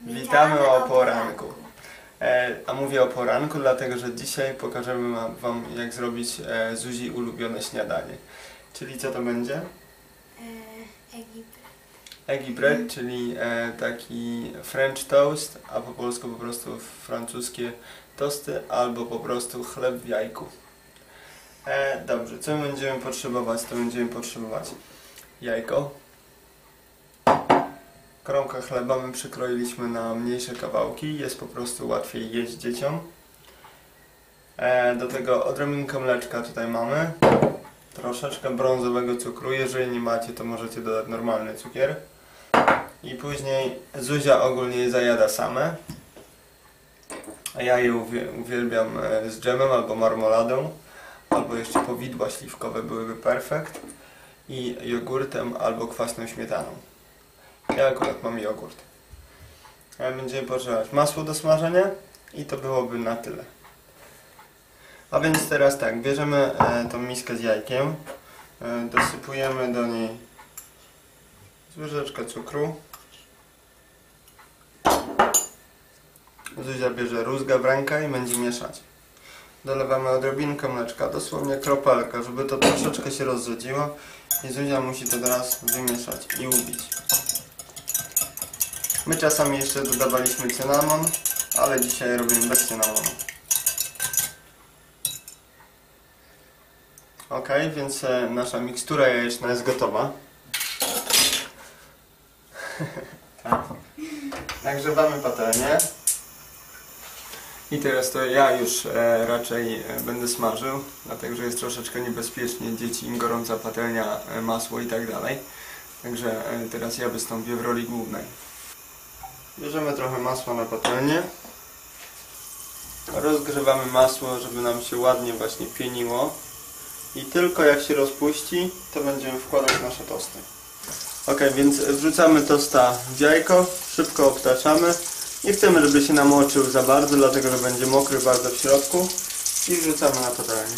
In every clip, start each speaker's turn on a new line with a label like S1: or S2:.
S1: Witamy o poranku. E, a mówię o poranku, dlatego że dzisiaj pokażemy wam- jak zrobić e, Zuzi ulubione śniadanie. Czyli co to będzie?
S2: E.
S1: Eggy bread, czyli e, taki French toast, a po polsku po prostu francuskie tosty, albo po prostu chleb w jajku. Dobrze, co my będziemy potrzebować? To będziemy potrzebować jajko, kromkę chleba my przykroiliśmy na mniejsze kawałki, jest po prostu łatwiej jeść dzieciom. E, do tego odrobinkę mleczka tutaj mamy, troszeczkę brązowego cukru, jeżeli nie macie to możecie dodać normalny cukier. I później Zuzia ogólnie zajada same. A ja je uwie- uwielbiam e, z dżemem albo marmoladą. Albo jeszcze powidła śliwkowe byłyby perfekt. I jogurtem albo kwaśną śmietaną. Ja akurat mam jogurt. A będziemy potrzebować masło do smażenia i to byłoby na tyle. A więc teraz tak, bierzemy e, tą miskę z jajkiem. E, dosypujemy do niej łyżeczkę cukru. Zuzia bierze rózgę w rękę i będzie mieszać. Dolewamy odrobinkę mleczka, dosłownie kropelkę, żeby to troszeczkę się rozrzedziło. I Zuzia musi to teraz wymieszać i ubić. My czasami jeszcze dodawaliśmy cynamon, ale dzisiaj robimy bez cynamonu. Ok, więc e, nasza mikstura jajeczna jest gotowa. tak. Nagrzewamy patelnię. I teraz to ja już e, raczej e, będę smażył, dlatego że jest troszeczkę niebezpiecznie, dzieci im gorąca patelnia, masło i tak dalej. Także teraz ja wystąpię w roli głównej. Bierzemy trochę masła na patelnię. Rozgrzewamy masło, żeby nam się ładnie właśnie pieniło. I tylko jak się rozpuści, to będziemy wkładać nasze tosty. Ok, więc wrzucamy tosta w jajko, szybko obtaczamy. Nie chcemy, żeby się namoczył za bardzo, dlatego że będzie mokry bardzo w środku. I wrzucamy na patelnię.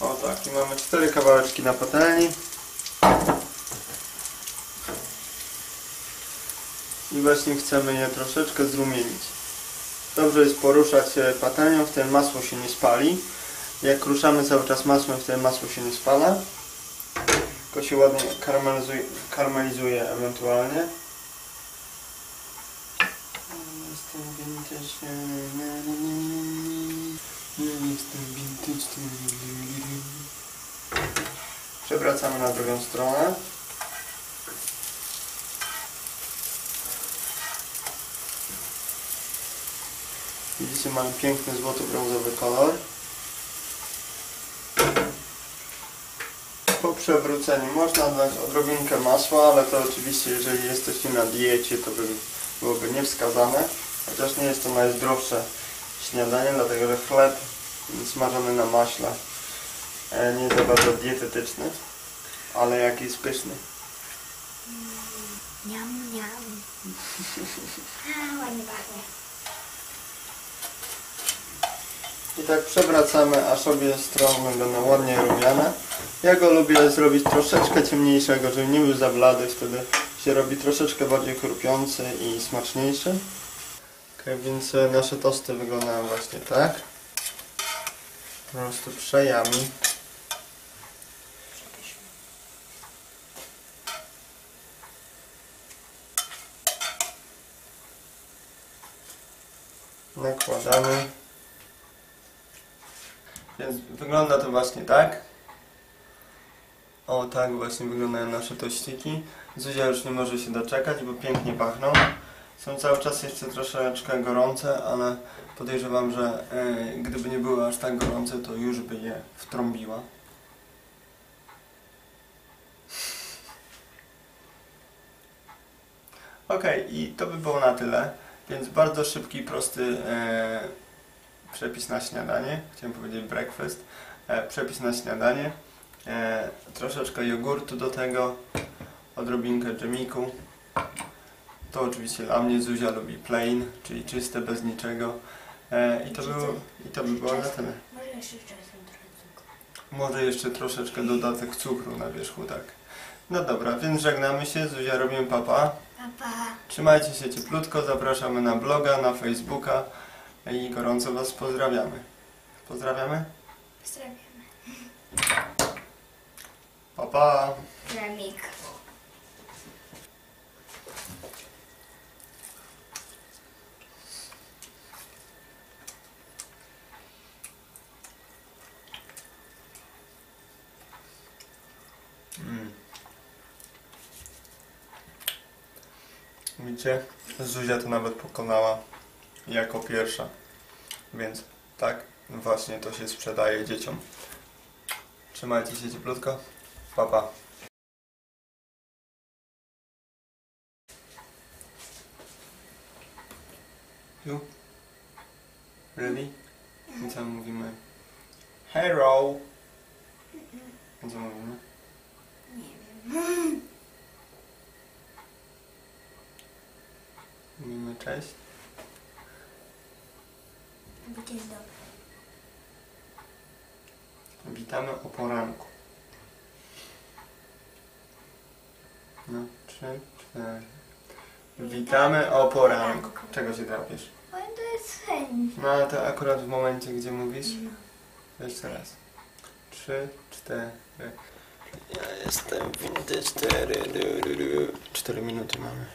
S1: O tak, i mamy cztery kawałeczki na patelni. I właśnie chcemy je troszeczkę zrumienić. Dobrze jest poruszać patelnią, wtedy masło się nie spali. Jak ruszamy cały czas masłem, wtedy masło się nie spala. Tylko się ładnie karamelizuje ewentualnie. Jestem vintage, jestem vintage. Przewracamy na drugą stronę. Widzicie, mamy piękny złoto-brązowy kolor. Po przewróceniu można dodać odrobinkę masła, ale to oczywiście jeżeli jesteście na diecie, to by byłoby niewskazane. Chociaż nie jest to najzdrowsze śniadanie, dlatego że chleb smażony na maśle e, nie jest za bardzo dietetyczny, ale jaki jest pyszny.
S2: Niam, niam. A, ładnie pachnie.
S1: I tak przewracamy, aż obie strony będą ładnie rumiane. Ja go lubię zrobić troszeczkę ciemniejszego, żeby nie był za blady, wtedy się robi troszeczkę bardziej chrupiący i smaczniejszy. Ok, więc e, nasze tosty wyglądają właśnie tak. Po prostu przejami. Nakładamy. Więc wygląda to właśnie tak. O tak właśnie wyglądają nasze tościki. Zuzia już nie może się doczekać, bo pięknie pachną. Są cały czas jeszcze troszeczkę gorące, ale podejrzewam, że e, gdyby nie były aż tak gorące, to już by je wtrąbiła. Ok, i to by było na tyle. Więc bardzo szybki, prosty e, przepis na śniadanie. Chciałem powiedzieć breakfast. E, przepis na śniadanie. E, troszeczkę jogurtu do tego. Odrobinkę dżemiku. To oczywiście dla mnie Zuzia lubi plain, czyli czyste, bez niczego. E, i, to było, I to by było na tyle.
S2: Może jeszcze.
S1: Może troszeczkę dodatek cukru na wierzchu, tak. No dobra, więc żegnamy się. Zuzia, robimy papa.
S2: Papa.
S1: Trzymajcie się cieplutko, zapraszamy na bloga, na Facebooka i gorąco Was pozdrawiamy. Pozdrawiamy?
S2: Pozdrawiamy.
S1: Pa, pa!
S2: Remik.
S1: Mm. Widzicie? Zuzia to nawet pokonała jako pierwsza. Więc tak właśnie to się sprzedaje dzieciom. Trzymajcie się cieplutko. Pa, pa. You? Ready? I co mówimy? Hello! I co mówimy?
S2: Nie wiem.
S1: Mówimy cześć. Witamy o poranku. No, trzy, cztery. Witamy o poranku. Czego się drapiesz?
S2: To jest.
S1: No, ale to akurat w momencie, gdzie mówisz.
S2: No.
S1: Jeszcze raz. Trzy, cztery. Ja jestem windy cztery. du, du, du. Cztery minuty mamy.